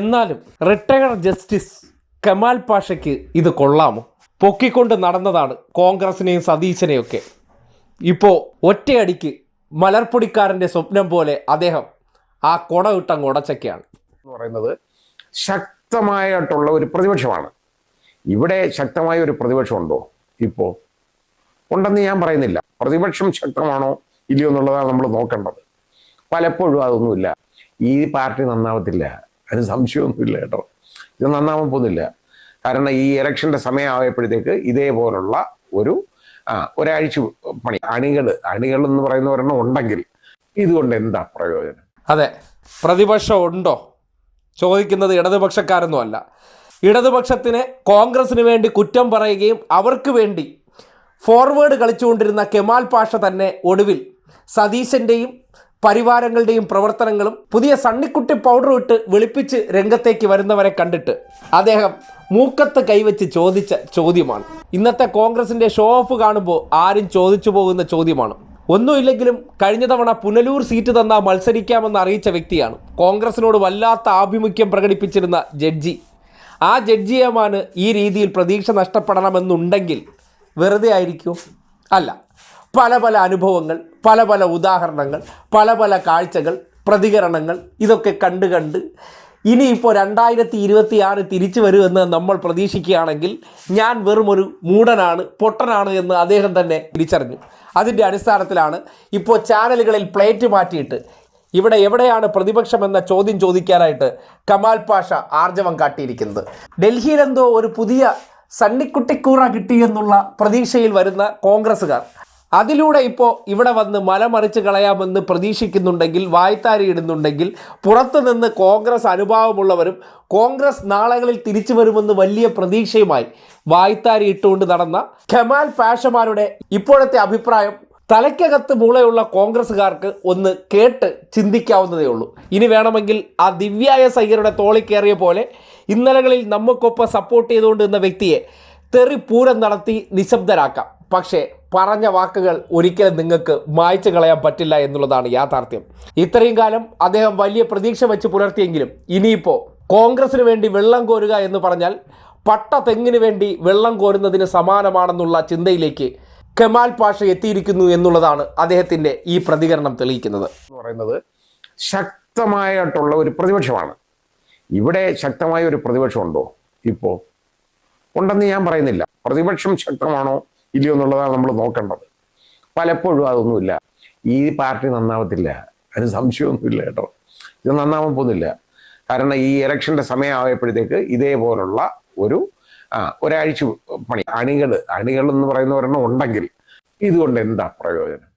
എന്നാലും retired justice Kamal പാഷയ്ക്ക് ഇത് കൊള്ളാമോ? പൊക്കിക്കൊണ്ട് നടന്നതാണ് കോൺഗ്രസിനെയും സതീശനെയൊക്കെ ഇപ്പോൾ ഒറ്റയടിക്ക് മലർപ്പൊടിക്കാരന്റെ സ്വപ്നം പോലെ അദ്ദേഹം ആ കൊട വിട്ടങ്ങ് ഉടച്ചൊക്കെയാണ്. എന്ന് പറയുന്നത് ശക്തമായിട്ടുള്ള ഒരു പ്രതിപക്ഷമാണ്. ഇവിടെ ശക്തമായ ഒരു പ്രതിപക്ഷം ഉണ്ടോ ഇപ്പോ ഉണ്ടെന്ന് ഞാൻ പറയുന്നില്ല. പ്രതിപക്ഷം ശക്തമാണോ ഇല്ലയോ എന്നുള്ളതാണ് നമ്മൾ നോക്കേണ്ടത്. പലപ്പോഴും അതൊന്നുമില്ല. ഈ പാർട്ടി നന്നാവത്തില്ല. അതിന് സംശയമൊന്നുമില്ല കേട്ടോ. ഇത് നന്നാവാൻ പോകുന്നില്ല. കാരണം ഈ ഇലക്ഷന്റെ സമയമായപ്പോഴത്തേക്ക് ഇതേപോലുള്ള ഒരു ആ ഒരാഴ്ച പണി അണികൾ അണികൾ എന്ന് പറയുന്ന ഒരെണ്ണം ഉണ്ടെങ്കിൽ ഇതുകൊണ്ട് എന്താ പ്രയോജനം? അതെ പ്രതിപക്ഷം ഉണ്ടോ? ചോദിക്കുന്നത് ഇടതുപക്ഷക്കാരൊന്നും അല്ല. ഇടതുപക്ഷത്തിന് കോൺഗ്രസിന് വേണ്ടി കുറ്റം പറയുകയും അവർക്ക് വേണ്ടി ഫോർവേഡ് കളിച്ചുകൊണ്ടിരുന്ന കെമാൽ പാഷ തന്നെ ഒടുവിൽ സതീശന്റെയും പരിവാരങ്ങളുടെയും പ്രവർത്തനങ്ങളും പുതിയ സണ്ണിക്കുട്ടി പൗഡർ ഇട്ട് വെളുപ്പിച്ച് രംഗത്തേക്ക് വരുന്നവരെ കണ്ടിട്ട് അദ്ദേഹം മൂക്കത്ത് കൈവച്ച് ചോദിച്ച ചോദ്യമാണ്. ഇന്നത്തെ കോൺഗ്രസിന്റെ ഷോ ഓഫ് കാണുമ്പോൾ ആരും ചോദിച്ചു പോകുന്ന ചോദ്യമാണ്. ഒന്നുമില്ലെങ്കിലും കഴിഞ്ഞ തവണ പുനലൂർ സീറ്റ് തന്ന മത്സരിക്കാമെന്ന് അറിയിച്ച വ്യക്തിയാണ്. കോൺഗ്രസിനോട് വല്ലാത്ത ആഭിമുഖ്യം പ്രകടിപ്പിച്ചിരുന്ന ജഡ്ജി. ആ ജഡ്ജിയമാണ് ഈ രീതിയിൽ പ്രതീക്ഷ നഷ്ടപ്പെടണമെന്നുണ്ടെങ്കിൽ വെറുതെ ആയിരിക്കും? അല്ല. പല പല അനുഭവങ്ങൾ പല പല ഉദാഹരണങ്ങൾ പല പല കാഴ്ചകൾ പ്രതികരണങ്ങൾ ഇതൊക്കെ കണ്ട് കണ്ട് ഇനിയിപ്പോൾ രണ്ടായിരത്തി ഇരുപത്തി ആറ് തിരിച്ചു വരുമെന്ന് നമ്മൾ പ്രതീക്ഷിക്കുകയാണെങ്കിൽ ഞാൻ വെറും ഒരു മൂടനാണ് പൊട്ടനാണ് എന്ന് അദ്ദേഹം തന്നെ തിരിച്ചറിഞ്ഞു. അതിന്റെ അടിസ്ഥാനത്തിലാണ് ഇപ്പോൾ ചാനലുകളിൽ പ്ലേറ്റ് മാറ്റിയിട്ട് ഇവിടെ എവിടെയാണ് പ്രതിപക്ഷം എന്ന ചോദ്യം ചോദിക്കാനായിട്ട് കമാൽ പാഷ ആർജവം കാട്ടിയിരിക്കുന്നത്. ഡൽഹിയിലെന്തോ ഒരു പുതിയ സണ്ണിക്കുട്ടിക്കൂറ കിട്ടിയെന്നുള്ള പ്രതീക്ഷയിൽ വരുന്ന കോൺഗ്രസ്സുകാർ അതിലൂടെ ഇപ്പോൾ ഇവിടെ വന്ന് മലമറിച്ച് കളയാമെന്ന് പ്രതീക്ഷിക്കുന്നുണ്ടെങ്കിൽ വായ്ത്താരിയിടുന്നുണ്ടെങ്കിൽ പുറത്തുനിന്ന് കോൺഗ്രസ് അനുഭാവമുള്ളവരും കോൺഗ്രസ് നാളകളിൽ തിരിച്ചു വരുമെന്ന് വലിയ പ്രതീക്ഷയുമായി വായ്ത്താരി ഇട്ടുകൊണ്ട് നടന്ന ഖമാൽ ഫാഷമാരുടെ ഇപ്പോഴത്തെ അഭിപ്രായം തലയ്ക്കകത്ത് മൂളയുള്ള കോൺഗ്രസ്സുകാർക്ക് ഒന്ന് കേട്ട് ചിന്തിക്കാവുന്നതേ ഉള്ളൂ. ഇനി വേണമെങ്കിൽ ആ ദിവ്യായ സയ്യരുടെ തോളി കയറിയ പോലെ ഇന്നലകളിൽ നമുക്കൊപ്പം സപ്പോർട്ട് ചെയ്തുകൊണ്ട് നിന്ന വ്യക്തിയെ തെറി പൂരം നടത്തി നിശബ്ദരാക്കാം. പക്ഷേ പറഞ്ഞ വാക്കുകൾ ഒരിക്കലും നിങ്ങൾക്ക് മായ്ച്ചു കളയാൻ പറ്റില്ല എന്നുള്ളതാണ് യാഥാർത്ഥ്യം. ഇത്രയും കാലം അദ്ദേഹം വലിയ പ്രതീക്ഷ വെച്ച് പുലർത്തിയെങ്കിലും ഇനിയിപ്പോൾ കോൺഗ്രസിന് വേണ്ടി വെള്ളം കോരുക എന്ന് പറഞ്ഞാൽ പട്ട തെങ്ങിന് വേണ്ടി വെള്ളം കോരുന്നതിന് സമാനമാണെന്നുള്ള ചിന്തയിലേക്ക് കെമാൽ പാഷ എത്തിയിരിക്കുന്നു എന്നുള്ളതാണ് അദ്ദേഹത്തിന്റെ ഈ പ്രതികരണം തെളിയിക്കുന്നത്. പറയുന്നത് ശക്തമായിട്ടുള്ള ഒരു പ്രതിപക്ഷമാണ്. ഇവിടെ ശക്തമായ ഒരു പ്രതിപക്ഷം ഉണ്ടോ ഇപ്പോ ഉണ്ടെന്ന് ഞാൻ പറയുന്നില്ല. പ്രതിപക്ഷം ശക്തമാണോ? ഇല്ലയോ എന്നുള്ളതാണ് നമ്മൾ നോക്കേണ്ടത്. പലപ്പോഴും അതൊന്നുമില്ല. ഈ പാർട്ടി നന്നാവത്തില്ല. അതിന് സംശയമൊന്നുമില്ല കേട്ടോ. ഇത് നന്നാവാൻ പോകുന്നില്ല. കാരണം ഈ ഇലക്ഷന്റെ സമയമായപ്പോഴത്തേക്ക് ഇതേപോലുള്ള ഒരു ആ ഒരാഴ്ച പണി. അണികൾ അണികൾ എന്ന് പറയുന്ന ഒരെണ്ണം ഉണ്ടെങ്കിൽ ഇതുകൊണ്ട് എന്താ പ്രയോജനം?